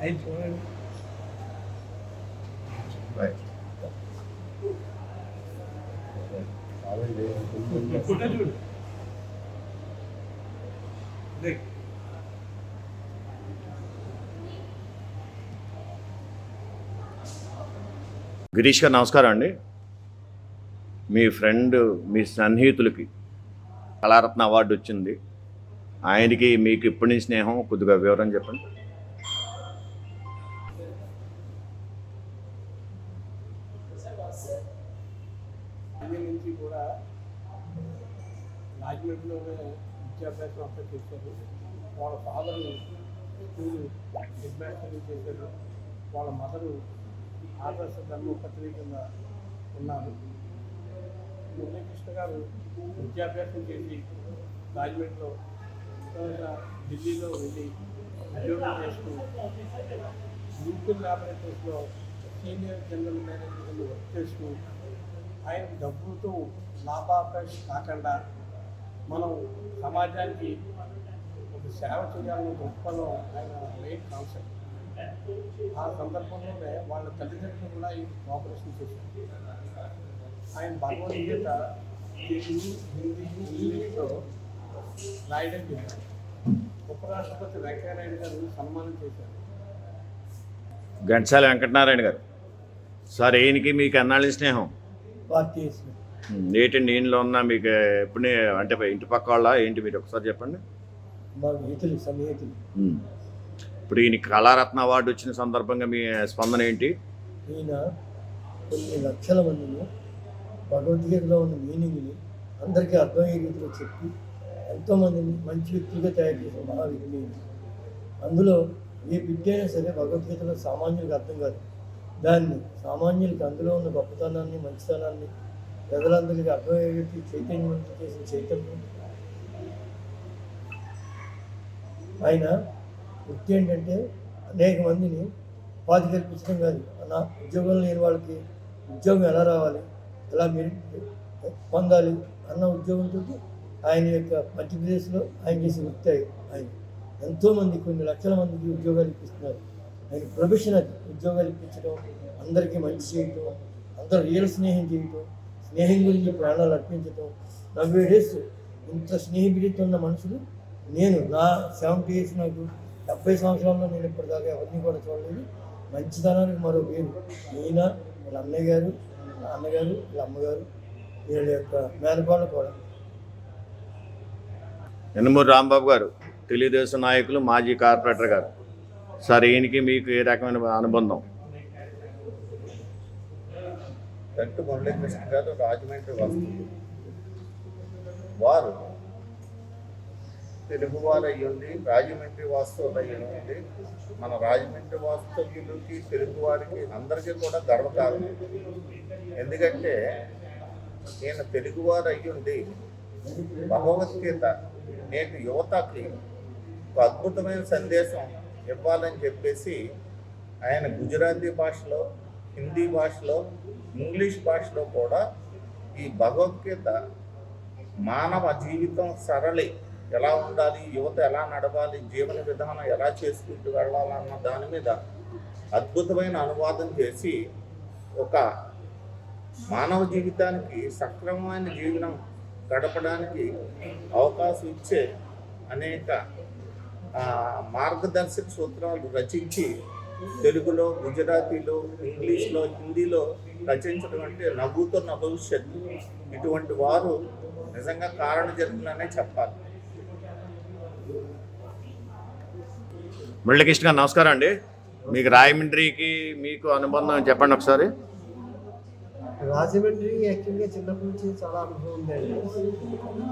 అయి ఫోటో చూడు గిరీష్ గారు నమస్కారం అండి. మీ ఫ్రెండ్ మీ సన్నిహితులకి కళారత్న అవార్డు వచ్చింది. ఆయనకి మీకు ఇప్పటి నుంచి స్నేహం? కొద్దిగా వివరం చెప్పండి. అన్ని నుంచి కూడా రాజమండ్రిలోనే విద్యాభ్యాసం అంతా చేశారు వాళ్ళ ఫాదర్ స్కూల్ హెడ్ మాస్టర్ చేశారు వాళ్ళ మదరు ఆదర్శ ధర్మపత్రి కింద ఉన్నారు మురళీకృష్ణ గారు విద్యాభ్యాసం చేసి రాజమండ్రిలో తర్వాత ఢిల్లీలో వెళ్ళి ఉద్యోగం చేస్తూ న్యూక్లియర్ ల్యాబొరేటరీస్లో సీనియర్ జనరల్ మేనేజర్లు వర్క్ చేస్తూ ఆయన డబ్బుతో లాభాపేక్ష కాకుండా మనం సమాజానికి ఒక సేవ చేయాలన్న గొప్పలో ఆయన మెయిన్ కాన్సెప్ట్ ఆ సందర్భంలోనే వాళ్ళ తల్లిదండ్రులు కూడా ఈ కోఆపరేషన్ చేశారు. ఆయన భగవద్గీత తెలుగు హిందీ ఇంగ్లీష్లో రాయడం చేశారు ఉపరాష్ట్రపతి వెంకయ్యనాయుడు గారు సన్మానం చేశారు. ఘంటసాల వెంకటనారాయణ గారు. సార్ ఈయనకి మీకు ఎన్నాళ్ళ స్నేహం? పార్టీ ఏంటండి ఈయనలో ఉన్న మీకు ఎప్పుడు అంటే ఇంటి పక్క వాళ్ళ ఏంటి మీరు ఒకసారి చెప్పండి. మిత్రులు సన్నిహితులు. ఇప్పుడు ఈయన కళారత్న అవార్డు వచ్చిన సందర్భంగా మీ స్పందన ఏంటి? ఈయన కొన్ని లక్షల మందిని భగవద్గీతలో ఉన్న మీనింగ్ని అందరికీ అర్థమయ్యే రీతిలో చెప్పి ఎంతోమందిని మంచి వ్యక్తులుగా తయారు చేసిన మహావిజ్ఞ అందులో ఏ బిడ్డ అయినా సరే భగవద్గీతలో సామాన్యులకు అర్థం కాదు. దాన్ని సామాన్యులకి అందులో ఉన్న గొప్పతనాన్ని మంచితనాన్ని ప్రజలందరికీ అర్థమయ్యేటి చైతన్యవంతం చేసిన చైతన్యం. ఆయన వృత్తి ఏంటంటే అనేక మందిని ఉపాధి కల్పించడం కాదు. అన్న ఉద్యోగం లేని వాళ్ళకి ఉద్యోగం ఎలా రావాలి? ఎలా మెరిట్ పొందాలి? అన్న ఉద్యోగంతో ఆయన యొక్క మధ్యప్రదేశ్లో ఆయన చేసే వృత్తి ఆయన. ఎంతోమంది కొన్ని లక్షల మందికి ఉద్యోగాలు ఇప్పిస్తున్నారు. ఆయన ప్రొఫెషన్ అది. ఉద్యోగాలు ఇప్పించడం అందరికీ మంచి చేయటం అందరూ రియల్ స్నేహం చేయటం స్నేహం గురించి ప్రాణాలు అర్పించటం. నలభై డేస్ ఇంత స్నేహితుడితో ఉన్న మనుషులు నేను నా సెవెంటీ ఇయర్స్ నాకు డెబ్బై సంవత్సరాల్లో నేను ఇప్పటిదాకా ఎవరిని కూడా చూడలేదు. మంచితనానికి మరో పేరు ఈయన వీళ్ళ అన్నయ్య గారు వీళ్ళ అన్నగారు వీళ్ళ అమ్మగారు వీళ్ళ యొక్క మేనపాలు కూడా. యనమూరి రాంబాబు గారు తెలుగుదేశం నాయకులు మాజీ కార్పొరేటర్ గారు. సార్ ఈయనకి మీకు ఏ రకమైన అనుబంధం? గట్టు మురళీకృష్ణ గారు రాజమండ్రి వస్తుంది వారు తెలుగువారు అయ్యుండి రాజమండ్రి వాస్తవులు అయ్యుండి మన రాజమండ్రి వాస్తవ్యులకి తెలుగువారికి అందరికీ కూడా గర్వకారణం ఎందుకంటే నేను తెలుగువారు అయ్యుండి భగవద్గీత నేటి యువతకి ఒక అద్భుతమైన సందేశం ఇవ్వాలని చెప్పేసి ఆయన గుజరాతీ భాషలో హిందీ భాషలో ఇంగ్లీష్ భాషలో కూడా ఈ భగవద్గీత మానవ జీవితం సరళి ఎలా ఉండాలి యువత ఎలా నడవాలి జీవన విధానం ఎలా చేసుకుంటూ వెళ్ళాలన్న దాని మీద అద్భుతమైన అనువాదం చేసి ఒక మానవ జీవితానికి సక్రమమైన జీవనం గడపడానికి అవకాశం ఇచ్చే అనేక మార్గదర్శక సూత్రాలు రచించి తెలుగులో గుజరాతీలో ఇంగ్లీష్లో హిందీలో రచించడం అంటే నవ్వుతున్న భవిష్యత్తు ఇటువంటి వారు నిజంగా కారణ జరుగుననే చెప్పాలి. మురళీకృష్ణ గారు నమస్కారం అండి. మీకు రాయమండ్రికి మీకు అనుబంధం చెప్పండి ఒకసారి. రాజమండ్రి యాక్చువల్గా చిన్నప్పటి నుంచి చాలా అనుభవం ఉందండి.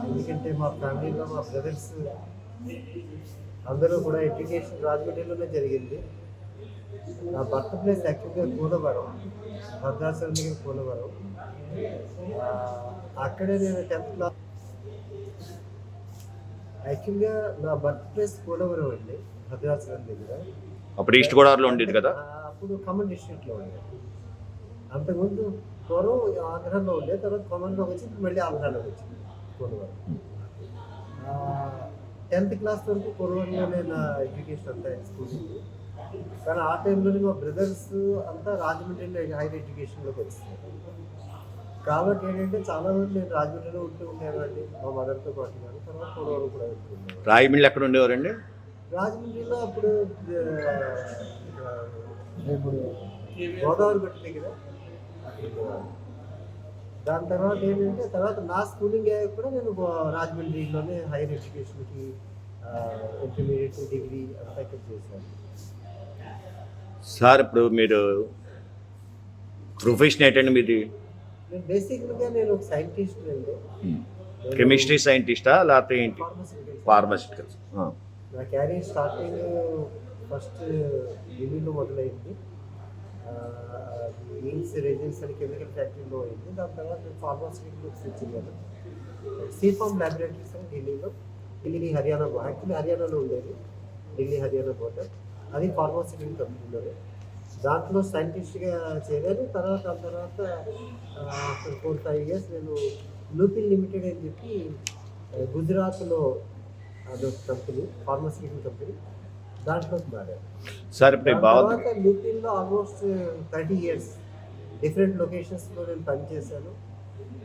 ఎందుకంటే మా ఫ్యామిలీలో మా బ్రదర్స్ అందరూ కూడా ఎడ్యుకేషన్ రాజమండ్రిలోనే జరిగింది. నా బర్త్ ప్లేస్ యాక్చువల్గా కూనవరం భద్రాచలం దగ్గర కూనవరం ఆ, అక్కడే నేను టెన్త్ క్లాస్ యాక్చువల్గా నా బర్త్ ప్లేస్ కూనవరం అండి భద్రాచలం దగ్గర. అప్పుడు ఈస్ట్ గోదావరిలో ఉండేది కదా? అప్పుడు ఖమ్మం డిస్ట్రిక్ట్లో ఉండేది. అంతకుముందు పూర్వం ఆంధ్రాలో ఉండే తర్వాత ఖమ్మంలోకి వచ్చి మళ్ళీ ఆంధ్రాలోకి వచ్చింది ఆ, టెన్త్ క్లాస్ వరకు కొరవలోనే నా ఎడ్యుకేషన్ అంతా స్కూలింగ్ కానీ ఆ టైంలోనే మా బ్రదర్స్ అంతా రాజమండ్రిలో హైయర్ ఎడ్యుకేషన్లోకి వచ్చినారు కాబట్టి ఏంటంటే చాలా రోజులు నేను రాజమండ్రిలో ఉంటూ ఉండేవాడిని మా మదర్తో పాటు కానీ తర్వాత కొరవలు కూడా వెళ్తున్నాను రాయమిల్లి ఎక్కడ ఉండేవారండి? రాజమండ్రిలో అప్పుడు గోదావరి గట్టు దగ్గర. దాని తర్వాత ఏంటంటే తర్వాత నా స్కూలింగ్ అయ్యాక కూడా నేను రాజమండ్రిలోనే హైయర్ ఎడ్యుకేషన్కి ఇంటర్మీడియట్ డిగ్రీ ఇక్కడ చేశాను. సార్ ఇప్పుడు మీరు ప్రొఫెషన్ ఏంటండి మీది? నేను బేసిక్గా నేను ఒక సైంటిస్ట్ అండి. కెమిస్ట్రీ సైంటిస్టా లేకపోతే ఏంటి? ఫార్మసిటికల్ ఫార్మసిటికల్స్ నా క్యారియర్ స్టార్టింగ్ ఫస్ట్ ఢిల్లీలో మొదలైంది. ఇంగ్స్ రెజిన్స్ అని కెమికల్ ఫ్యాక్టరీలో అయింది. దాని తర్వాత నేను ఇచ్చింది స్విచ్ సీఫామ్ ల్యాబొరేటరీస్ అని ఢిల్లీలో ఢిల్లీ హర్యానా యాక్చువల్లీ హర్యానాలో ఉండేది. ఢిల్లీ హర్యానా బోర్డర్ అది ఫార్మాసిటికల్ కంపెనీలోనే దాంట్లో సైంటిస్ట్గా చేరాను తర్వాత దాని తర్వాత ఆఫ్టర్ ఫోర్ ఫైవ్ ఇయర్స్ నేను లూపిన్ లిమిటెడ్ అని చెప్పి గుజరాత్లో అదొక కంపెనీ ఫార్మాసిటికల్ కంపెనీ దాంట్లోకి మారాను సార్ ఇప్పుడు తర్వాత లూపిన్లో ఆల్మోస్ట్ థర్టీ ఇయర్స్ డిఫరెంట్ లొకేషన్స్లో నేను పనిచేశాను.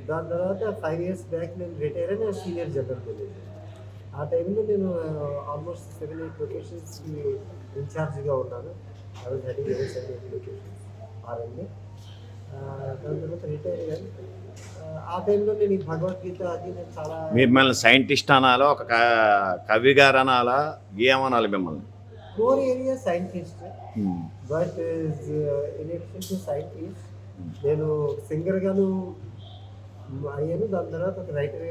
దాని తర్వాత ఫైవ్ ఇయర్స్ బ్యాక్ నేను రిటైర్ అయిన సీనియర్ జనరల్ మేనేజర్. ఆ టైంలో నేను ఆల్మోస్ట్ సెవెన్ ఎయిట్ లొకేషన్స్కి ఇన్ఛార్జ్గా ఉన్నాను. Was heading every seven eight locations ఆర్ఎంని దాని తర్వాత రిటైర్ అయ్యాను. ఆ, టైంలో నేను ఈ భగవద్గీత అది నేను చాలా మిమ్మల్ని సైంటిస్ట్ అనాలా ఒక క- కవి గారు అనాలా ఏమనాలి మిమ్మల్ని? Core area scientist but in addition to scientist నేను సింగర్ గాను అయ్యాను. దాని తర్వాత ఒక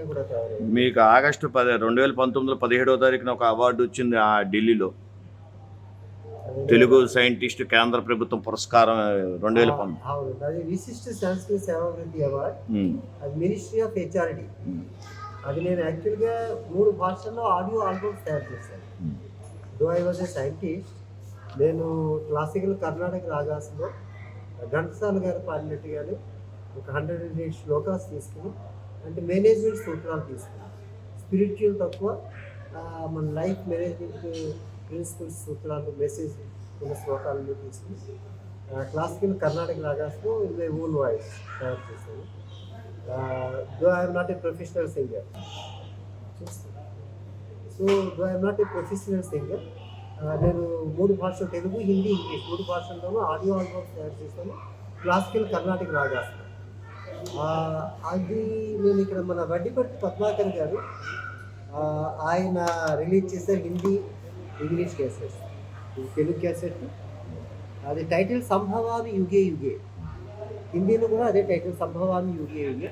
కూడా తయారయ్యాను. మీకు ఆగస్టు పది రెండు వేల పంతొమ్మిదిలో పదిహేడవ తారీఖున ఒక అవార్డు వచ్చింది ఆ ఢిల్లీలో. తెలుగు సైంటిస్ట్ కేంద్ర ప్రభుత్వం పురస్కారం రెండు వేల పంతొమ్మిది. అవును. అది విశిష్ట సంస్కృతి సేవావృత్తి అవార్డ్. ఉమ్, అది మినిస్ట్రీ ఆఫ్ హెచ్ఆర్డి అది నేను యాక్చువల్గా మూడు భాషల్లో ఆడియో ఆల్బమ్స్ తయారు చేశాను. ఉమ్. Though I was a scientist నేను క్లాసికల్ కర్ణాటక రాగాస్లో ఘంటసాల గారు పాడినట్టుగానే ఒక హండ్రెడ్ అండ్ ఎయిట్ శ్లోకాస్ తీసుకుని అంటే మేనేజ్మెంట్ సూత్రాలు తీసుకుని స్పిరిచువల్ తక్కువ మన లైఫ్ మేనేజ్మెంట్ ప్రిన్సిపల్స్ సూత్రాలు మెసేజ్ ఉన్న శ్లోకాలను తీసుకుని క్లాసికల్ కర్ణాటక రాగాస్లో ఇన్ మై ఓన్ వాయిస్ తయారు చేశాను. Though I'm not a professional singer so I'm not a professional singer నేను మూడు భాషలు తెలుగు హిందీ ఇంగ్లీష్ మూడు భాషల్లోనూ ఆడియో ఆల్బమ్స్ తయారు చేస్తాను. క్లాసికల్ కర్ణాటక రాగాస్తాను అది నేను ఇక్కడ మన వడ్డీపట్టి పద్మాకర్ గారు ఆయన రిలీజ్ చేసే Hindi English cassettes. Telugu cassette. అది టైటిల్ సంభవామి యుగే యుగే. హిందీలో కూడా అదే టైటిల్ సంభవామి యుగే యుగే.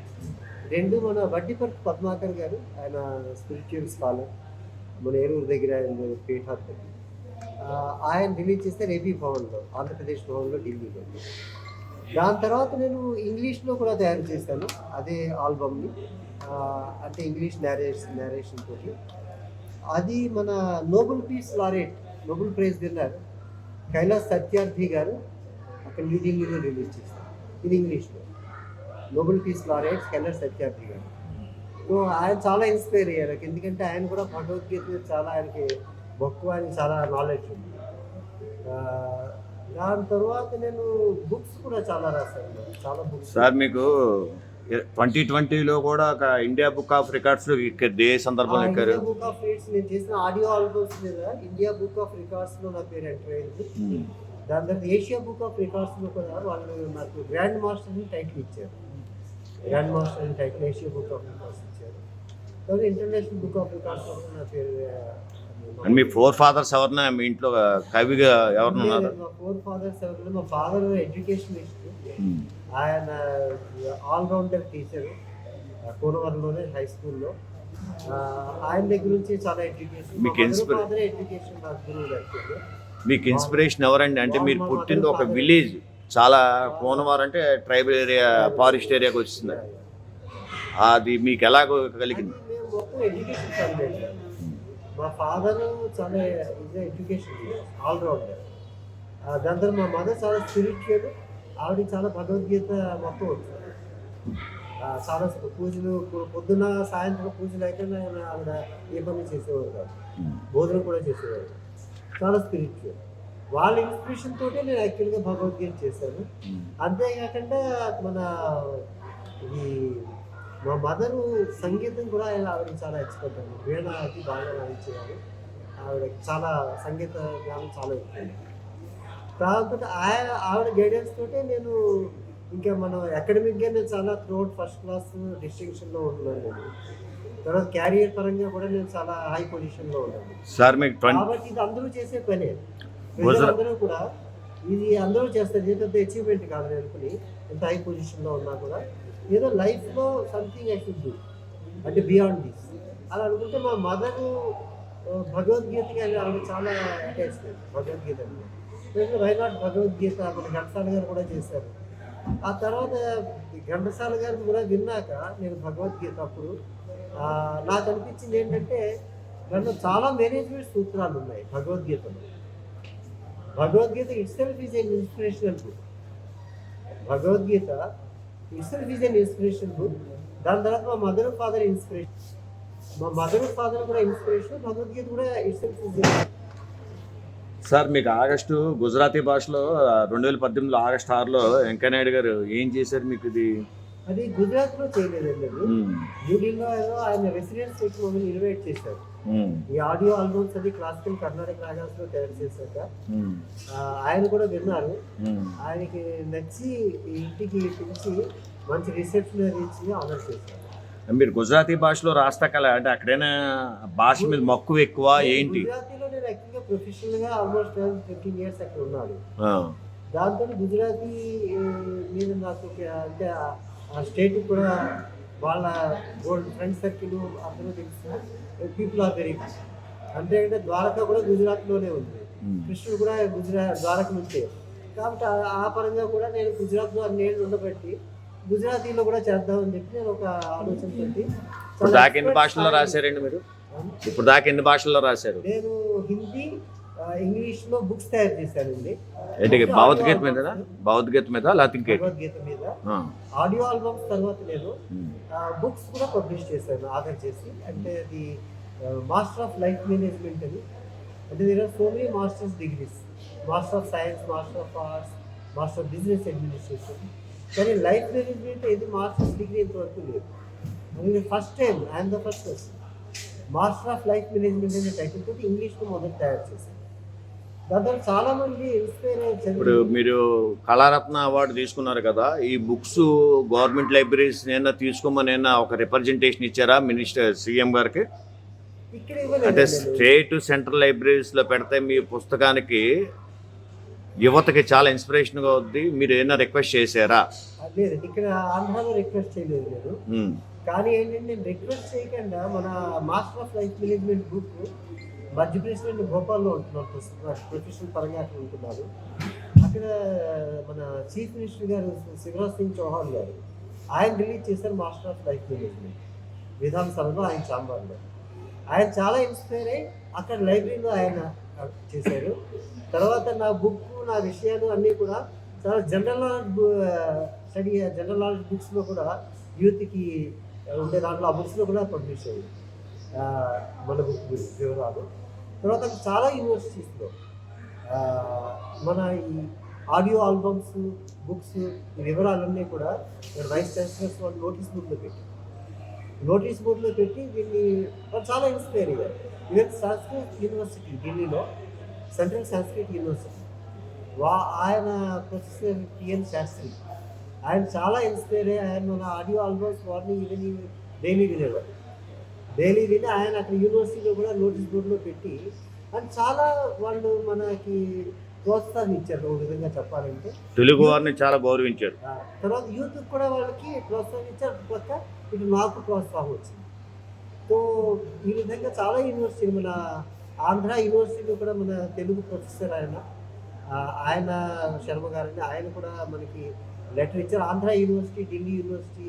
రెండు మన వడ్డిపర్తి పద్మాకర్ గారు ఆయన స్పిరిచువల్ స్కాలర్. మన ఏలూరు దగ్గర ఆయన పీఠాధిపతి ఆయన రిలీజ్ చేస్తే రేపీ భవన్లో ఆంధ్రప్రదేశ్ భవన్లో ఢిల్లీలో దాని తర్వాత నేను ఇంగ్లీష్లో కూడా తయారు చేశాను అదే ఆల్బమ్ని అంటే ఇంగ్లీష్ నేరేష్ నేరేషన్ తోటి. అది మన Nobel peace laureate Nobel prize winner Kailash Satyarthi garu అక్కడ న్యూఢిల్లీలో రిలీజ్ చేశారు ఇది ఇంగ్లీష్లో. Nobel peace laureate Kailash Satyarthi garu. ఆయన చాలా ఇన్స్పైర్ అయ్యారు. ఎందుకంటే ఆయన కూడా భగవద్గీత మీద చాలా ఆయనకి భక్తు ఆయన చాలా నాలెడ్జ్ ఉంది. దాని తర్వాత నేను బుక్స్ కూడా చాలా రాశాను. చాలా బుక్స్ సార్ మీకు ట్వంటీ ట్వంటీలో కూడా ఒక ఇండియా బుక్ ఆఫ్ రికార్డ్స్ ఏ సందర్భంలో ఎక్కారు. బుక్ ఆఫ్ రేట్స్ నేను చేసిన ఆడియో ఆల్బమ్స్ మీద ఇండియా బుక్ ఆఫ్ రికార్డ్స్లో నా పేరు ఎంటర్ అయింది. దాని తర్వాత ఏషియా బుక్ ఆఫ్ రికార్డ్స్లో కూడా వాళ్ళు నాకు గ్రాండ్ మాస్టర్ అని టైటిల్ ఇచ్చారు. గ్రాండ్ మాస్టర్ అని title Asia book of records international book of records me four fathers ఎవరన్నా మీ ఇంట్లో కవిగా ఎవరున్నారు మా ఫోర్ ఫాదర్స్ ఎవరు మా ఫాదర్ ఎడ్యుకేషనిస్ట్ ఆయన ఆల్రౌండర్ టీచర్ కోనవరంలోనే హై స్కూల్లో. ఆయన దగ్గర నుంచి చాలా ఎడ్యుకేషన్. మీకు ఫాదర్ ఎడ్యుకేషన్ నాకు గురువు యాక్చువల్గా మీకు ఇన్స్పిరేషన్ ఎవరండి? అంటే మీరు పుట్టింది ఒక విలేజ్. చాలా కోనవారు అంటే ట్రైబల్ ఏరియా ఫారెస్ట్ ఏరియాకి వచ్చింది. అది మీకు ఎలాగో కలిగింది? మొత్తం ఎడ్యుకేషన్ ఫ్యామిలీ మా ఫాదర్ చాలా ఇది ఎడ్యుకేషన్ ఆల్రౌండర్ దాని తర్వాత మా మదర్ చాలా స్పిరిచువల్ ఆవిడ చాలా భగవద్గీత మొత్తం వచ్చు చాలా పూజలు పొద్దున్న సాయంత్రం పూజలు అయితే ఆవిడ ఏ పని చేసేవారు కాదు. భోజనం కూడా చేసేవారు. చాలా స్పిరిచువల్ వాళ్ళ ఇన్స్పిరేషన్ తోటే నేను యాక్చువల్గా భగవద్గీత చేశాను. అంతేకాకుండా మన ఈ మా మదరు సంగీతం కూడా ఆయన ఆవిడ చాలా ఎక్స్పర్ట్ అండి. వీణ అది బాగా వాయించేవారు ఆవిడ చాలా సంగీత జ్ఞానం చాలా ఎక్కువ. కాకపోతే ఆయన ఆవిడ గైడెన్స్ తోటే నేను ఇంకా మనం అకాడమిక్గా నేను చాలా త్రూఅవుట్ ఫస్ట్ క్లాస్ డిస్టింక్షన్లో ఉంటున్నాను నేను తర్వాత క్యారియర్ పరంగా కూడా నేను చాలా హై పొజిషన్లో ఉన్నాను. సార్ మీకు కాబట్టి ఇది అందరూ చేసే పనే. అందరూ కూడా ఇది అందరూ చేస్తారు ఇది పెద్ద అచీవ్మెంట్ కాదు నేను అనుకుని ఎంత హై పొజిషన్లో ఉన్నా కూడా ఏదో లైఫ్లో సంథింగ్ ఐ షుడ్ డూ అంటే బియాండ్ దిస్ అలా అనుకుంటే మా మదర్ భగవద్గీతకి ఆవిడ చాలా అటాచ్మెంట్ భగవద్గీత అంటే. వై నాట్ భగవద్గీత మన ఘంటసాల గారు కూడా చేశారు. ఆ తర్వాత ఘంటసాల గారు కూడా విన్నాక నేను భగవద్గీత అప్పుడు నాకు అనిపించింది ఏంటంటే దాంట్లో చాలా మేనేజ్మెంట్ సూత్రాలు ఉన్నాయి భగవద్గీతలో. Bhagavad Gita itself is an inspirational book Bhagavad Gita itself is inspiration book. దాని తర్వాత మా మదర్ ఫాదర్ ఇన్స్పిరేషన్. మా మదర్ ఫాదర్ కూడా ఇన్స్పిరేషన్ భగవద్గీత కూడా ఇట్ సెల్ఫ్ ఈజ్ సార్ మీకు ఆగస్టు గుజరాతీ భాషలో రెండు వేల పద్దెనిమిదిలో ఆగస్టు ఆరులో వెంకయ్యనాయుడు గారు ఏం చేశారు? మీకు ఇది అది గుజరాత్లో చేయలేదండి అది. ఉమ్, న్యూఢిల్లీలో ఏదో ఆయన రెసిడెన్స్ పెట్టి మమ్మల్ని ఇన్వైట్ చేశారు. ఈ ఆడియో ఆల్బమ్స్ అది క్లాసికల్ కర్ణాటక రాగాస్లో తయారు చేశాక ఆయన కూడా విన్నారు. ఆయనకి నచ్చి ఇంటికి పిలిచి మంచి రిసెప్షన్ ఇచ్చి ఆనర్ చేశారు. మీరు గుజరాతీ భాషలో రాస్తా కల అంటే అక్కడైనా భాష మీద మక్కువ ఎక్కువ ఏంటి? గుజరాతీలో నేను యాక్చువల్గా ప్రొఫెషనల్గా ఆల్మోస్ట్ ఫిఫ్టీన్ ఇయర్స్ అక్కడ ఉన్నాను. దాంతో గుజరాతీ మీద నాకు అంటే ఆ- స్టేట్ కూడా వాళ్ళ గోల్డ్ ఫ్రెండ్ సర్కిల్ అందరూ తెలుసు. పీపుల్ ఆర్ వెరీ అంటే అంటే ద్వారకా కూడా గుజరాత్లోనే ఉంది. ఉమ్. కృష్ణుడు కూడా గుజరాత్ ద్వారక నుంచే కాబట్టి ఆ- ఆ పరంగా కూడా నేను గుజరాత్లో అన్నేళ్ళు ఉండబట్టి గుజరాతీలో కూడా చేద్దామని చెప్పి నేను ఒక ఆలోచన పెట్టి ఇప్పుడు దాకా ఎన్ని భాషల్లో రాశారండి మీరు? ఇప్పుడు దాకా ఎన్ని భాషల్లో రాశారు? నేను హిందీ ఆ, ఇంగ్లీష్లో బుక్స్ తయారు చేశానండి ఏంటి భగవద్గీత మీద భగవద్గీత మీద? ఇంకేంటి భగవద్గీత మీద. ఆడియో ఆల్బమ్స్ తర్వాత నేను బుక్స్ కూడా పబ్లిష్ చేశాను ఆర్డర్ చేసి. అంటే అది మాస్టర్ ఆఫ్ లైఫ్ మేనేజ్మెంట్ అని. అంటే there are so many masters degrees master of science master of arts master of business administration కానీ లైఫ్ మేనేజ్మెంట్ ఏది మాస్టర్స్ డిగ్రీ ఇంతవరకు లేదు. అది first time I'm the first person master of life management అనే title తోటి ఇంగ్లీష్లో మొదలు తయారు చేశాను. దాంతో చాలా మంది ఇప్పుడు మీరు కళారత్న అవార్డు తీసుకున్నారు కదా ఈ బుక్స్ గవర్నమెంట్ లైబ్రరీస్ నేను తీసుకోమని ఒక రిప్రజెంటేషన్ ఇచ్చారా మినిస్టర్ సీఎం గారికి? అంటే స్టేట్ సెంట్రల్ లైబ్రరీస్లో పెడితే మీ పుస్తకానికి యువతకి చాలా ఇన్స్పిరేషన్గా అవుద్ది. మీరు ఏమైనా రిక్వెస్ట్ చేశారా? లేదు ఇక్కడ ఆంధ్రాలో రిక్వెస్ట్ చేయలేదు నేను. కానీ ఏంటంటే నేను రిక్వెస్ట్ చేయకుండా మన master of life management book Madhya Pradesh నుండి భోపాల్లో ఉంటున్నారు ప్రొఫెషనల్ పరంగా అక్కడ ఉంటున్నారు. అక్కడ మన చీఫ్ మినిస్టర్ గారు శివరాజ్ సింగ్ చౌహాన్ గారు ఆయన రిలీజ్ చేశారు మాస్టర్ ఆఫ్ లైఫ్ మేనేజ్మెంట్ విధానసభలో ఆయన చాంబర్లో ఆయన చాలా ఇన్స్పైర్ అయ్యి అక్కడ లైబ్రరీలో ఆయన చేశారు. తర్వాత నా బుక్ నా విషయాలు అన్నీ కూడా చాలా general knowledge study general knowledge బుక్స్లో కూడా యూత్కి ఉండే దాంట్లో ఆ బుక్స్లో కూడా పబ్లిష్ మన బుక్ వివరాలు. తర్వాత చాలా యూనివర్సిటీస్లో మన ఈ ఆడియో ఆల్బమ్స్ బుక్స్ వివరాలన్నీ కూడా వైస్ ఛాన్సలర్స్ వాళ్ళు నోటీస్ బోర్డులో పెట్టి నోటీస్ బోర్డులో పెట్టి దీన్ని వాళ్ళు చాలా ఇన్స్పైర్ అయ్యారు. ఈవెన్ సంస్కృత్ యూనివర్సిటీ ఢిల్లీలో సెంట్రల్ సంస్కృత్ యూనివర్సిటీ వా ఆయన ప్రొఫెసర్ టిఎన్ శాస్త్రి ఆయన చాలా ఇన్స్పైర్ అయ్యి ఆయన మన audio albums morning evening daily వినేవారు. డైలీ విని ఆయన అక్కడ యూనివర్సిటీలో కూడా నోటీస్ బోర్డులో పెట్టి అండ్ చాలా వాళ్ళు మనకి ప్రోత్సాహం ఇచ్చారు ఒక విధంగా చెప్పాలంటే. తెలుగు వారిని చాలా గౌరవించారు. తర్వాత యూత్ కూడా వాళ్ళకి ప్రోత్సాహం ఇచ్చారు. పక్క ఇటు నాకు ప్రోత్సాహం వచ్చింది. సో ఈ విధంగా చాలా యూనివర్సిటీ మన ఆంధ్ర యూనివర్సిటీలో కూడా మన తెలుగు ప్రొఫెసర్ ఆయన ఆయన శర్మ గారని ఆయన కూడా మనకి లెటర్ ఇచ్చారు. Andhra university Delhi university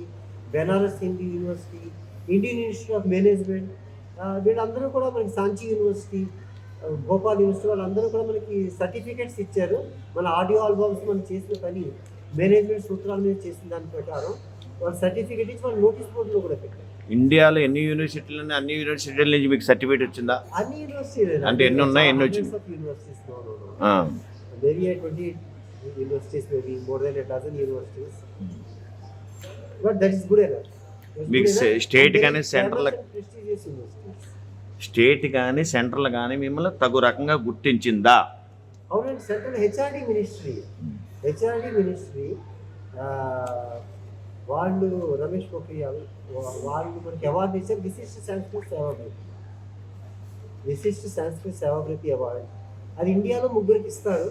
Banaras Hindi university Indian institute of management వీళ్ళందరూ కూడా మనకి సాంచి యూనివర్సిటీ ఆ, భోపాల్ యూనివర్సిటీ వాళ్ళందరూ కూడా మనకి సర్టిఫికేట్స్ ఇచ్చారు. మన ఆడియో ఆల్బమ్స్ మనం చేసిన పని మేనేజ్మెంట్ సూత్రాల మీద చేసిన దాని ప్రకారం వాళ్ళు సర్టిఫికేట్ ఇచ్చి వాళ్ళు నోటీస్ బోర్డులో కూడా పెట్టారు. ఇండియాలో ఎన్ని యూనివర్సిటీలు అన్ని యూనివర్సిటీల నుంచి మీకు సర్టిఫికేట్ వచ్చిందా? అన్ని యూనివర్సిటీలు అంటే ఎన్ని ఉన్నాయి, ఎన్ని వచ్చింది? యూనివర్సిటీస్ ఆ, maybe twenty universities maybe more then a dozen universities but that is good enough మీకు central- ప్రెస్టీజియస్ యూనివర్సిటీస్ స్టేట్ కానీ సెంట్రల్ కానీ మిమ్మల్ని తగు రకంగా గుర్తించిందా? అవునండి central HRD ministry HRD ministry వాళ్ళు రమేష్ పోఖ్రియాల్ వాళ్ళు మనకి అవార్డు ఇచ్చారు. విశిష్ట సంస్కృత సేవాభృతి విశిష్ట సంస్కృత సేవాభృతి అవార్డు అది ఇండియాలో ముగ్గురికి ఇస్తారు.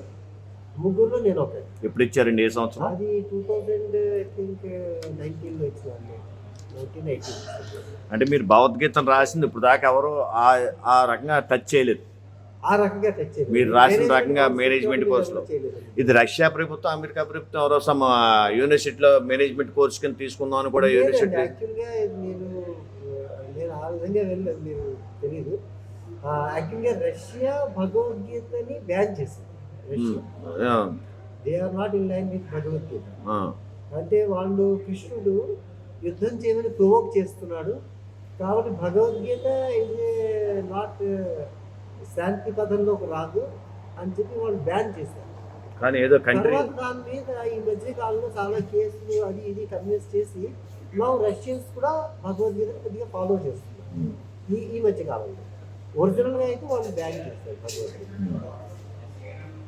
ముగ్గురులో నేను ఒకటి. ఎప్పుడు ఇచ్చారండి? ఏ సంవత్సరం? అది టూ థౌజండ్ ఐ థింక్ నైన్టీన్లో ఎయిటీన్ అంటే మీరు భగవద్గీతను రాసింది ఇప్పుడు దాకా ఎవరు ఆ ఆ రకంగా టచ్ చేయలేదు. ఆ రకంగా తెచ్చేది మీరు రాసిన రకంగా మేనేజ్మెంట్ కోర్సులో. ఇది రష్యా ప్రభుత్వం అమెరికా ప్రభుత్వం ఎవరో సమ యూనివర్సిటీలో మేనేజ్మెంట్ కోర్స్ కింద తీసుకుందాం అని కూడా యూనివర్సిటీ యాక్చువల్గా నేను నేను ఆ విధంగా వెళ్ళలేదు మీరు తెలీదు. ఆ, యాక్చువల్గా రష్యా భగవద్గీతని బ్యాన్ చేసింది. They are not in line with Bhagavad Gita. అంటే వాళ్ళు కృష్ణుడు యుద్ధం చేయమని ప్రొవోక్ చేస్తున్నాడు. కాబట్టి భగవద్గీత ఇది నాట్ శాంతి పదంలోకి రాదు అని చెప్పి వాళ్ళు బ్యాన్ చేశారు. కానీ ఏదో కంట్రీ తర్వాత దాని మీద ఈ మధ్య కాలంలో చాలా కేసులు అది ఇది కన్విన్స్ చేసి మా రష్యన్స్ కూడా భగవద్గీత కొద్దిగా ఫాలో చేస్తున్నారు. ఈ ఈ మధ్య కాలంలో ఒరిజినల్గా అయితే వాళ్ళు బ్యాన్ చేస్తారు భగవద్గీత.